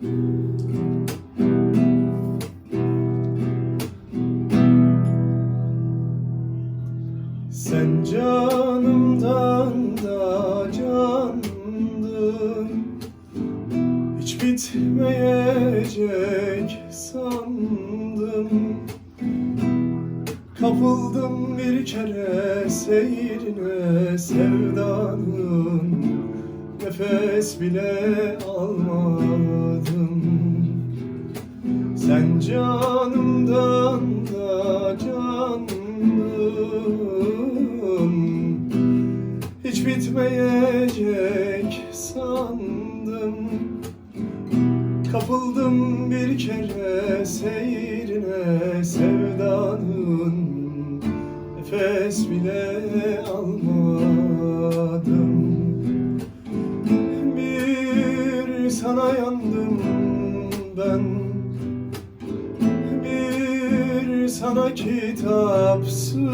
Sen canımdan da candın Hiç bitmeyecek sandım. Kapıldım bir kere seyrine sevdanın Nefes bile almadım. Sen canımdan da candın Hiç bitmeyecek sandım Kapıldım bir kere seyrine sevdanın. Nefes bile almadım ben. Bir sana kitapsız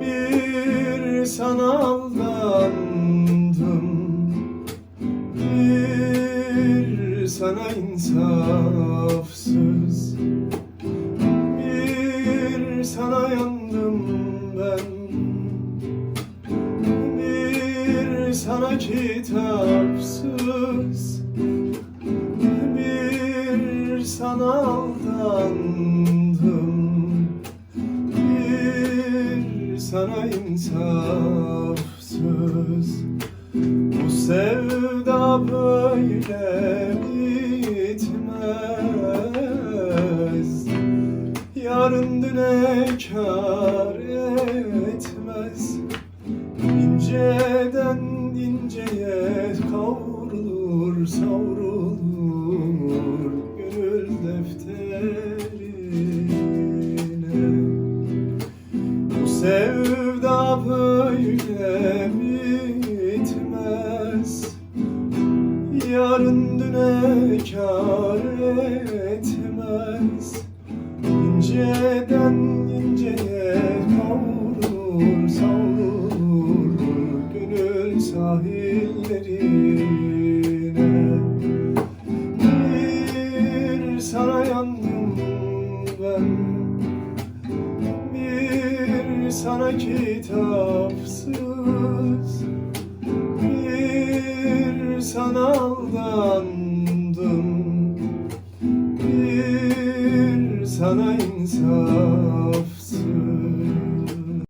Bir sana aldandım. Bir sana insafsız Bir sana yandım ben sana kitapsız Bir sana aldandım. Bir sana insafsız bu sevda böyle bitmez. Yarın düne kar etmez. İnceden inceye kavrulur savrulur Gönül defterine. Bu sevda böyle bitmez. Yarın düne kar etmez. İnceden inceye sahillerine. Bir sana yandım ben. Bir sana kitapsız. Bir sana aldandım. Bir sana insafsız